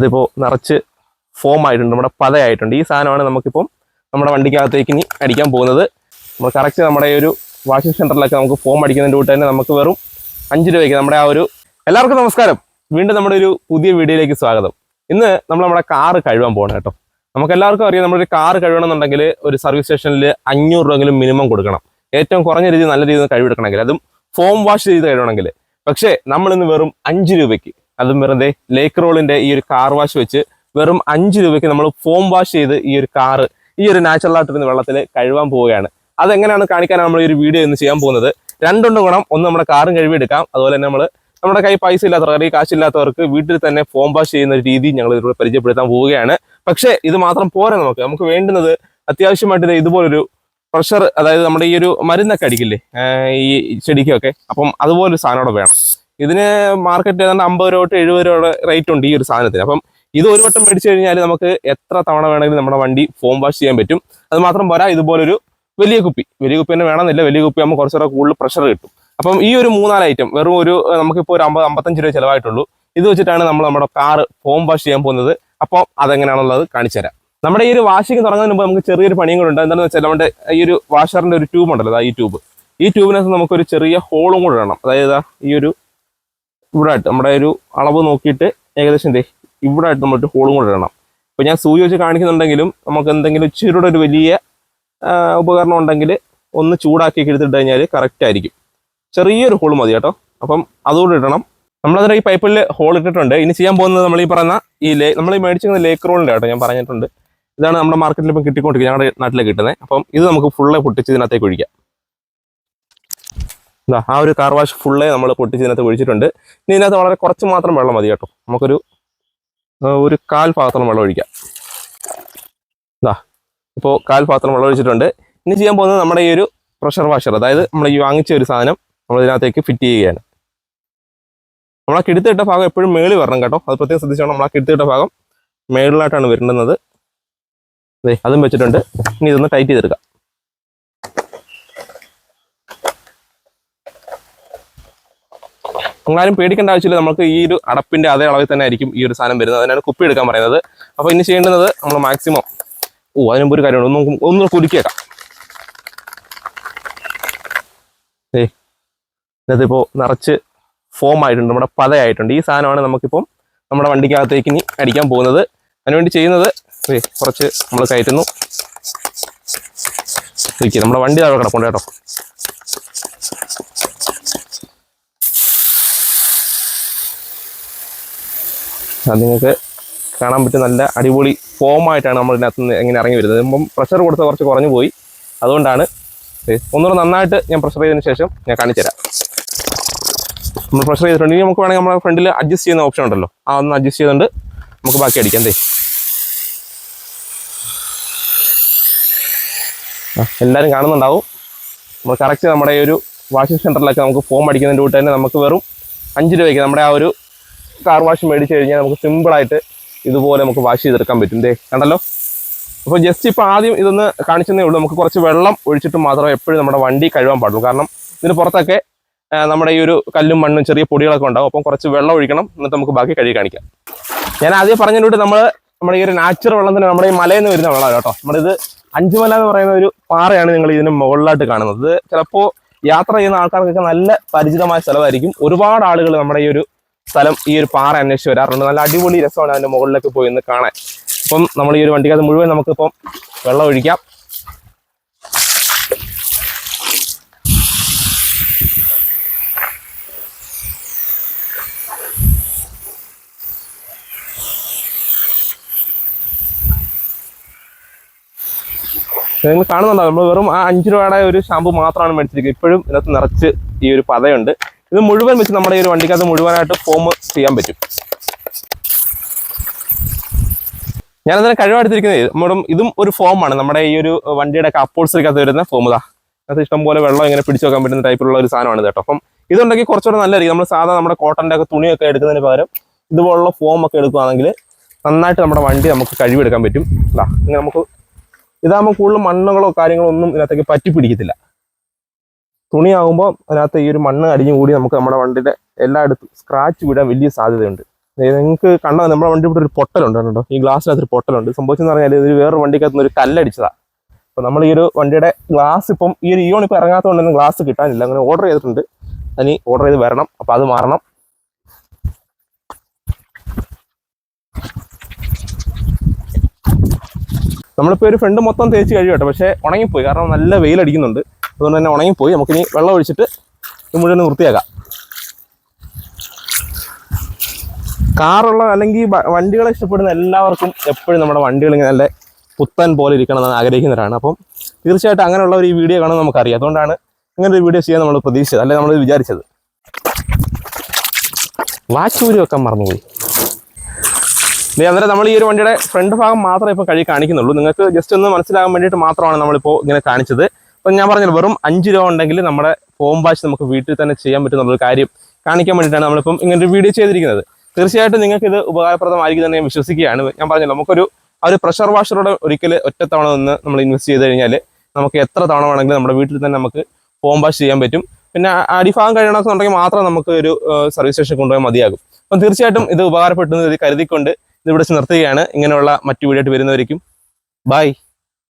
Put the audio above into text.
ഇതിപ്പോൾ നിറച്ച് ഫോം ആയിട്ടുണ്ട് നമ്മുടെ പതയായിട്ടുണ്ട്. ഈ സാധനമാണ് നമുക്കിപ്പം നമ്മുടെ വണ്ടിക്കകത്തേക്ക് ഇനി അടിക്കാൻ പോകുന്നത്. നമ്മൾ കറക്റ്റ് നമ്മുടെ ഒരു വാഷിംഗ് സെന്ററിലൊക്കെ നമുക്ക് ഫോം അടിക്കുന്നതിന്റെ കൂട്ട് തന്നെ നമുക്ക് വെറും അഞ്ച് രൂപയ്ക്ക് നമ്മുടെ ആ ഒരു എല്ലാവർക്കും നമസ്കാരം. വീണ്ടും നമ്മുടെ ഒരു പുതിയ വീഡിയോയിലേക്ക് സ്വാഗതം. ഇന്ന് നമ്മൾ നമ്മുടെ കാറ് കഴുകാൻ പോകണം കേട്ടോ. നമുക്ക് എല്ലാവർക്കും അറിയാം നമ്മളൊരു കാറ് കഴുകണമെന്നുണ്ടെങ്കിൽ ഒരു സർവീസ് സ്റ്റേഷനിൽ അഞ്ഞൂറ് രൂപയെങ്കിലും മിനിമം കൊടുക്കണം. ഏറ്റവും കുറഞ്ഞ രീതിയിൽ നല്ല രീതിയിൽ കഴിവെടുക്കണമെങ്കിൽ അതും ഫോം വാഷ് ചെയ്ത് കഴുകണമെങ്കിൽ. പക്ഷേ നമ്മളിന്ന് വെറും അഞ്ച് രൂപയ്ക്ക് അതും വെറുതെ ലേക്ക് റോളിന്റെ ഈ ഒരു കാർ വാഷ് വെച്ച് വെറും അഞ്ച് രൂപയ്ക്ക് നമ്മൾ ഫോം വാഷ് ചെയ്ത് ഈ ഒരു കാറ് ഈ ഒരു നാച്ചുറൽ ആയിട്ടിരുന്ന വെള്ളത്തിൽ കഴുകാൻ പോവുകയാണ്. അതെങ്ങനെയാണ് കാണിക്കാനാണ് നമ്മൾ ഈ ഒരു വീഡിയോ ഇന്ന് ചെയ്യാൻ പോകുന്നത്. രണ്ടുണ്ട് ഗുണം ഒന്ന് നമ്മുടെ കാറും കഴുകിയെടുക്കാം അതുപോലെ തന്നെ നമ്മൾ നമ്മുടെ കൈ പൈസ ഇല്ലാത്തവർക്ക് അല്ലെങ്കിൽ കാശില്ലാത്തവർക്ക് വീട്ടിൽ തന്നെ ഫോം വാഷ് ചെയ്യുന്ന ഒരു രീതി ഞങ്ങൾ ഇതിലൂടെ പരിചയപ്പെടുത്താൻ പോവുകയാണ്. പക്ഷേ ഇത് മാത്രം പോരാ നമുക്ക്. നമുക്ക് വേണ്ടുന്നത് അത്യാവശ്യമായിട്ട് ഇതുപോലൊരു പ്രഷർ അതായത് നമ്മുടെ ഈ ഒരു മരുന്നൊക്കെ അടിക്കില്ലേ? ഈ ചെടിക്കൊക്കെ. അപ്പം അതുപോലൊരു സാധനം വേണം. ഇതിന് മാർക്കറ്റ് ഏതാണ്ട് അമ്പത് രൂപ തൊട്ട് എഴുപത് രൂപയുടെ റേറ്റ് ഉണ്ട് ഈ ഒരു സാധനത്തിന്. അപ്പം ഇത് ഒരു വട്ടം മേടിച്ചു കഴിഞ്ഞാൽ നമുക്ക് എത്ര തവണ വേണമെങ്കിലും നമ്മുടെ വണ്ടി ഫോം വാഷ് ചെയ്യാൻ പറ്റും. അത് മാത്രം പോരാ ഇതുപോലൊരു വലിയ കുപ്പി. വലിയ കുപ്പി തന്നെ വേണമെന്നില്ല. വലിയ കുപ്പി ആകുമ്പോൾ കുറച്ചുകൂടെ കൂടുതൽ പ്രഷർ കിട്ടും. അപ്പം ഈ ഒരു മൂന്നാൽ ഐറ്റം വെറും ഒരു നമുക്കിപ്പോൾ ഒരു അമ്പത് അമ്പത്തഞ്ച് രൂപ ചിലവായിട്ടുള്ളൂ. ഇത് വെച്ചിട്ടാണ് നമ്മൾ നമ്മുടെ കാറ് ഫോം വാഷ് ചെയ്യാൻ പോകുന്നത്. അപ്പോൾ അതെങ്ങനെയാണുള്ളത് കാണിച്ചു തരാം. നമ്മുടെ ഈ ഒരു വാഷിംഗ് തുടങ്ങുന്നതിന് മുമ്പ് നമുക്ക് ചെറിയൊരു പണിയും കൂടെ ഉണ്ട്. എന്താണെന്ന് വെച്ചാൽ നമ്മുടെ ഈ ഒരു വാഷറിന്റെ ഒരു ട്യൂബ് ഉണ്ടല്ലോ അതാ ഈ ട്യൂബ് ഈ ട്യൂബിനകത്ത് നമുക്കൊരു ചെറിയ ഹോളും കൂടെ വേണം അതായത് ഈ ഒരു ഇവിടെ ആയിട്ട് നമ്മുടെ ഒരു അളവ് നോക്കിയിട്ട് ഏകദേശം എന്തേ ഇവിടെ ആയിട്ട് ഒരു ഹോളും കൂടെ ഇടണം. ഇപ്പൊ ഞാൻ സൂചി വെച്ച് കാണിക്കുന്നുണ്ടെങ്കിലും നമുക്ക് എന്തെങ്കിലും ഇച്ചിരിയുടെ ഒരു വലിയ ഉപകരണം ഉണ്ടെങ്കിൽ ഒന്ന് ചൂടാക്കി എടുത്തിട്ട് കഴിഞ്ഞാൽ കറക്റ്റ് ആയിരിക്കും. ചെറിയൊരു ഹോൾ മതി കേട്ടോ. അപ്പം അതുകൂടെ ഇടണം. നമ്മളതിന്റെ ഈ പൈപ്പിൽ ഹോൾ ഇട്ടിട്ടുണ്ട്. ഇനി ചെയ്യാൻ പോകുന്നത് നമ്മൾ ഈ പറയുന്ന ഈ ലേ നമ്മൾ ഈ മേടിച്ചിരുന്ന ലേക്ക് റോളിന്റെ കേട്ടോ ഞാൻ പറഞ്ഞിട്ടുണ്ട്. ഇതാണ് നമ്മുടെ മാർക്കറ്റിൽ ഇപ്പം കിട്ടിക്കൊണ്ടിരിക്കുന്നത് ഞങ്ങളുടെ നാട്ടിലേക്ക് കിട്ടുന്നത്. അപ്പം ഇത് നമുക്ക് ഫുള്ള് പൊട്ടിച്ച് ഇതിനകത്തേക്ക് ഒഴിക്കാം. ഇതാ ആ ഒരു കാർ വാഷ് ഫുള്ളേ നമ്മൾ പൊട്ടിച്ച് ഇതിനകത്ത് ഒഴിച്ചിട്ടുണ്ട്. ഇനി ഇതിനകത്ത് വളരെ കുറച്ച് മാത്രം വെള്ളം മതി കേട്ടോ. നമുക്കൊരു ഒരു കാൽ പാത്രം വെള്ളം ഒഴിക്കാം. ഇതാ ഇപ്പോൾ കാൽ പാത്രം വെള്ളം ഒഴിച്ചിട്ടുണ്ട്. ഇനി ചെയ്യാൻ പോകുന്നത് നമ്മുടെ ഈ ഒരു പ്രഷർ വാഷർ അതായത് നമ്മൾ ഈ വാങ്ങിച്ച ഒരു സാധനം നമ്മൾ ഇതിനകത്തേക്ക് ഫിറ്റ് ചെയ്യുകയാണ്. നമ്മൾ ആ കിടുത്തിട്ട ഭാഗം എപ്പോഴും മേളിൽ വരണം കേട്ടോ. അത് പ്രത്യേകം ശ്രദ്ധിച്ചോണം. നമ്മൾ ആ കിടുത്തിട്ട ഭാഗം മേളിലായിട്ടാണ് വരേണ്ടുന്നത് അതും വെച്ചിട്ടുണ്ട്. ഇനി ഇതൊന്ന് ടൈറ്റ് ചെയ്തെടുക്കാം. നിങ്ങളാരും പേടിക്കേണ്ട ആവശ്യമില്ല. നമുക്ക് ഈ ഒരു അടപ്പിന്റെ അതേ അളവിൽ തന്നെ ആയിരിക്കും ഈ ഒരു സാധനം വരുന്നത്. അതിനാണ് കുപ്പി എടുക്കാൻ പറയുന്നത്. അപ്പോൾ ഇനി ചെയ്യേണ്ടത് നമ്മൾ മാക്സിമം ഓ അതിന് ഒരു കാര്യമുണ്ട്. ഒന്ന് ഒന്ന് കുലുക്കിയേക്കാം. ഏ ഇതിപ്പോൾ നിറച്ച് ഫോം ആയിട്ടുണ്ട്. നമ്മുടെ പതയായിട്ടുണ്ട്. ഈ സാധനമാണ് നമുക്കിപ്പം നമ്മുടെ വണ്ടിക്കകത്തേക്ക് ഇനി അടിക്കാൻ പോകുന്നത്. അതിനുവേണ്ടി ചെയ്യുന്നത് ഏ കുറച്ച് നമ്മൾ കയറ്റുന്നു. നമ്മുടെ വണ്ടി താഴെ കിടപ്പുണ്ട് കേട്ടോ. അത് നിങ്ങൾക്ക് കാണാൻ പറ്റും നല്ല അടിപൊളി ഫോമായിട്ടാണ് നമ്മൾ ഇതിനകത്ത് നിന്ന് എങ്ങനെ ഇറങ്ങി വരുന്നത്. ഇപ്പം പ്രഷർ കൊടുത്ത കുറച്ച് കുറഞ്ഞു പോയി. അതുകൊണ്ടാണ് ഒന്നുകൂടെ നന്നായിട്ട് ഞാൻ പ്രഷർ ചെയ്തതിന് ശേഷം ഞാൻ കാണിച്ചു തരാം. നമ്മൾ പ്രഷർ ചെയ്തിട്ടുണ്ട്. ഇനി നമുക്ക് വേണമെങ്കിൽ നമ്മുടെ ഫ്രണ്ടിൽ അഡ്ജസ്റ്റ് ചെയ്യുന്ന ഓപ്ഷൻ ഉണ്ടല്ലോ. ആ ഒന്ന് അഡ്ജസ്റ്റ് ചെയ്തുകൊണ്ട് നമുക്ക് ബാക്കി അടിക്കാം ദേ. എല്ലാവരും കാണുന്നുണ്ടാവും. നമ്മൾ കറക്റ്റ് നമ്മുടെ ഈ ഒരു വാഷിംഗ് സെന്ററിലൊക്കെ നമുക്ക് ഫോം അടിക്കുന്നതിന്റെ കൂട്ട് തന്നെ നമുക്ക് വെറും അഞ്ച് രൂപയ്ക്ക് നമ്മുടെ ആ ഒരു കാർ വാഷ് മേടിച്ച് കഴിഞ്ഞാൽ നമുക്ക് സിമ്പിളായിട്ട് ഇതുപോലെ നമുക്ക് വാഷ് ചെയ്തെടുക്കാൻ പറ്റും. ദേ കണ്ടല്ലോ? അപ്പോൾ ജസ്റ്റ് ഇപ്പോൾ ആദ്യം ഇതൊന്ന് കാണിച്ചതേ ഉള്ളൂ. നമുക്ക് കുറച്ച് വെള്ളം ഒഴിച്ചിട്ട് മാത്രമേ എപ്പോഴും നമ്മുടെ വണ്ടി കഴുകാൻ പാടുള്ളൂ. കാരണം ഇതിന് പുറത്തൊക്കെ നമ്മുടെ ഈ ഒരു കല്ലും മണ്ണും ചെറിയ പൊടികളൊക്കെ ഉണ്ടാവും. അപ്പം കുറച്ച് വെള്ളം ഒഴിക്കണം. എന്നിട്ട് നമുക്ക് ബാക്കി കഴുകി കാണിക്കാം. ഞാൻ ആദ്യം പറഞ്ഞിട്ട് നമ്മൾ നമ്മുടെ ഈ ഒരു നാച്ചുറൽ വെള്ളം തന്നെ നമ്മുടെ ഈ മലയിൽ നിന്ന് വരുന്ന വെള്ളമാണ് കേട്ടോ. നമ്മുടെ ഇത് അഞ്ചുമല എന്ന് പറയുന്ന ഒരു പാറയാണ് നിങ്ങൾ ഇതിന് മുകളിലായിട്ട് കാണുന്നത്. ചിലപ്പോൾ യാത്ര ചെയ്യുന്ന ആൾക്കാർക്കൊക്കെ നല്ല പരിചിതമായ സ്ഥലമായിരിക്കും. ഒരുപാട് ആളുകൾ നമ്മുടെ ഈ ഒരു സ്ഥലം ഈ ഒരു പാറ അന്വേഷിച്ച് വരാറുണ്ട്. നല്ല അടിപൊളി രസമാണ് അതിന്റെ മുകളിലേക്ക് പോയി ഒന്ന് കാണാൻ. അപ്പം നമ്മൾ ഈ ഒരു വണ്ടിക്കകത്ത് മുഴുവൻ നമുക്കിപ്പം വെള്ളം ഒഴിക്കാം. നിങ്ങൾ കാണുന്നുണ്ടോ? നമ്മൾ വെറും ആ അഞ്ച് രൂപയുടെ ഒരു ഷാമ്പു മാത്രമാണ് മേടിച്ചിരിക്കുന്നത്. ഇപ്പോഴും ഇതിനകത്ത് നിറച്ച് ഈ ഒരു പതയുണ്ട്. ഇത് മുഴുവൻ വെച്ച് നമ്മുടെ ഈ ഒരു വണ്ടിക്കകത്ത് മുഴുവനായിട്ട് ഫോം ചെയ്യാൻ പറ്റും. ഞാൻ അതിനെ കഴിവെടുത്തിരിക്കുന്നത് നമ്മുടെ ഇതും ഒരു ഫോമാണ് നമ്മുടെ ഈ ഒരു വണ്ടിയുടെ അപ്പോൾസറിക്കകത്ത് വരുന്ന ഫോം ഇതാ. അത് ഇഷ്ടംപോലെ വെള്ളം ഇങ്ങനെ പിടിച്ചു വെക്കാൻ പറ്റുന്ന ടൈപ്പിലുള്ള ഒരു സാധനമാണ് കേട്ടോ. അപ്പം ഇതുണ്ടെങ്കിൽ കുറച്ചുകൂടെ നല്ലതായിരിക്കും നമ്മൾ സാധാരണ നമ്മുടെ കോട്ടന്റെ ഒക്കെ തുണിയൊക്കെ എടുക്കുന്നതിന് പകരം ഇതുപോലുള്ള ഫോം ഒക്കെ എടുക്കുകയാണെങ്കിൽ നന്നായിട്ട് നമ്മുടെ വണ്ടി നമുക്ക് കഴിവെടുക്കാൻ പറ്റും. ഇതാ ഇങ്ങനെ നമുക്ക് ഇതാകുമ്പോൾ കൂടുതൽ മണ്ണുകളോ കാര്യങ്ങളോ ഒന്നും ഇതിനകത്തേക്ക് പറ്റി പിടിക്കത്തില്ല തുണിയാകുമ്പോൾ അതിനകത്ത് ഈ ഒരു മണ്ണ് അടിഞ്ഞു കൂടി നമുക്ക് നമ്മുടെ വണ്ടിയുടെ എല്ലായിടത്തും സ്ക്രാച്ച് വിടാൻ വലിയ സാധ്യതയുണ്ട്. നിങ്ങൾക്ക് കണ്ടോ നമ്മുടെ വണ്ടി ഇവിടെ ഒരു പൊട്ടലുണ്ട് കേട്ടോ ഈ ഗ്ലാസ്സിനകത്ത് ഒരു പൊട്ടലുണ്ട്. സംഭവിച്ചെന്ന് പറഞ്ഞാൽ ഇത് വേറൊരു വണ്ടിക്കകത്ത് നിന്ന് ഒരു കല്ലടിച്ചതാണ് അപ്പോൾ നമ്മൾ ഈ ഒരു വണ്ടിയുടെ ഗ്ലാസ് ഇപ്പം ഈ ഒരു ഇയോൺ ഇറങ്ങാത്തതുകൊണ്ട് തന്നെ ഗ്ലാസ് കിട്ടാനില്ല. അങ്ങനെ ഓർഡർ ചെയ്തിട്ടുണ്ട്. അതിന് ഓർഡർ ചെയ്ത് വരണം. അപ്പോൾ അത് മാറണം. നമ്മളിപ്പോൾ ഒരു ഫ്രണ്ട് മൊത്തം തേച്ച് കഴിയും കേട്ടോ. പക്ഷേ ഉണങ്ങിപ്പോയി. കാരണം നല്ല വെയിലടിക്കുന്നുണ്ട്. അതുകൊണ്ട് തന്നെ ഉണങ്ങിപ്പോയി നമുക്കിനി വെള്ളം ഒഴിച്ചിട്ട് ഇത് മുഴുവൻ വൃത്തിയാക്കാം. കാറുള്ള അല്ലെങ്കിൽ വണ്ടികളെ ഇഷ്ടപ്പെടുന്ന എല്ലാവർക്കും എപ്പോഴും നമ്മുടെ വണ്ടികൾ ഇങ്ങനെ നല്ല പുത്തൻ പോലെ ഇരിക്കണം എന്ന് ആഗ്രഹിക്കുന്നവരാണ്. അപ്പം തീർച്ചയായിട്ടും അങ്ങനെയുള്ള ഒരു വീഡിയോ കാണുമെന്ന് നമുക്കറിയാം. അതുകൊണ്ടാണ് അങ്ങനെ ഒരു വീഡിയോ ചെയ്യാൻ നമ്മൾ പ്രതീക്ഷിച്ചത് അല്ലെ നമ്മൾ വിചാരിച്ചത്. വാച്ച് ഊരി വെക്കാൻ മറന്നുപോയി അന്നേരം നമ്മൾ ഈ ഒരു വണ്ടിയുടെ ഫ്രണ്ട് ഭാഗം മാത്രമേ ഇപ്പോൾ കഴി കാണിക്കുന്നുള്ളൂ. നിങ്ങൾക്ക് ജസ്റ്റ് ഒന്ന് മനസ്സിലാകാൻ വേണ്ടിയിട്ട് മാത്രമാണ് നമ്മളിപ്പോൾ ഇങ്ങനെ കാണിച്ചത്. അപ്പം ഞാൻ പറഞ്ഞത് വെറും അഞ്ച് രൂപ ഉണ്ടെങ്കിൽ നമ്മുടെ ഫോം വാഷ് നമുക്ക് വീട്ടിൽ തന്നെ ചെയ്യാൻ പറ്റുന്ന ഒരു കാര്യം കാണിക്കാൻ വേണ്ടിയിട്ടാണ് നമ്മളിപ്പം ഇങ്ങനെ ഒരു വീഡിയോ ചെയ്തിരിക്കുന്നത്. തീർച്ചയായിട്ടും നിങ്ങൾക്ക് ഇത് ഉപകാരപ്രദമായിരിക്കും തന്നെ ഞാൻ വിശ്വസിക്കുകയാണ്. ഞാൻ പറഞ്ഞത് നമുക്കൊരു ആ ഒരു പ്രഷർ വാഷറോടെ ഒരിക്കൽ ഒറ്റത്തവണ ഒന്ന് നമ്മൾ ഇൻവെസ്റ്റ് ചെയ്ത് കഴിഞ്ഞാൽ നമുക്ക് എത്ര തവണ വേണമെങ്കിലും നമ്മുടെ വീട്ടിൽ തന്നെ നമുക്ക് ഫോം വാഷ് ചെയ്യാൻ പറ്റും. പിന്നെ അടിഭാഗം കഴിയണമെന്നുണ്ടെങ്കിൽ മാത്രം നമുക്ക് ഒരു സർവീസ് സ്റ്റേഷൻ കൊണ്ടുപോയാൽ മതിയാകും. അപ്പം തീർച്ചയായിട്ടും ഇത് ഉപകാരപ്പെട്ടു എന്ന് കരുതിക്കൊണ്ട് ഇത് ഇവിടെ നിർത്തുകയാണ്. ഇങ്ങനെയുള്ള മറ്റു വീഡിയോ ആയിട്ട് വരുന്നവരിക്കും. ബൈ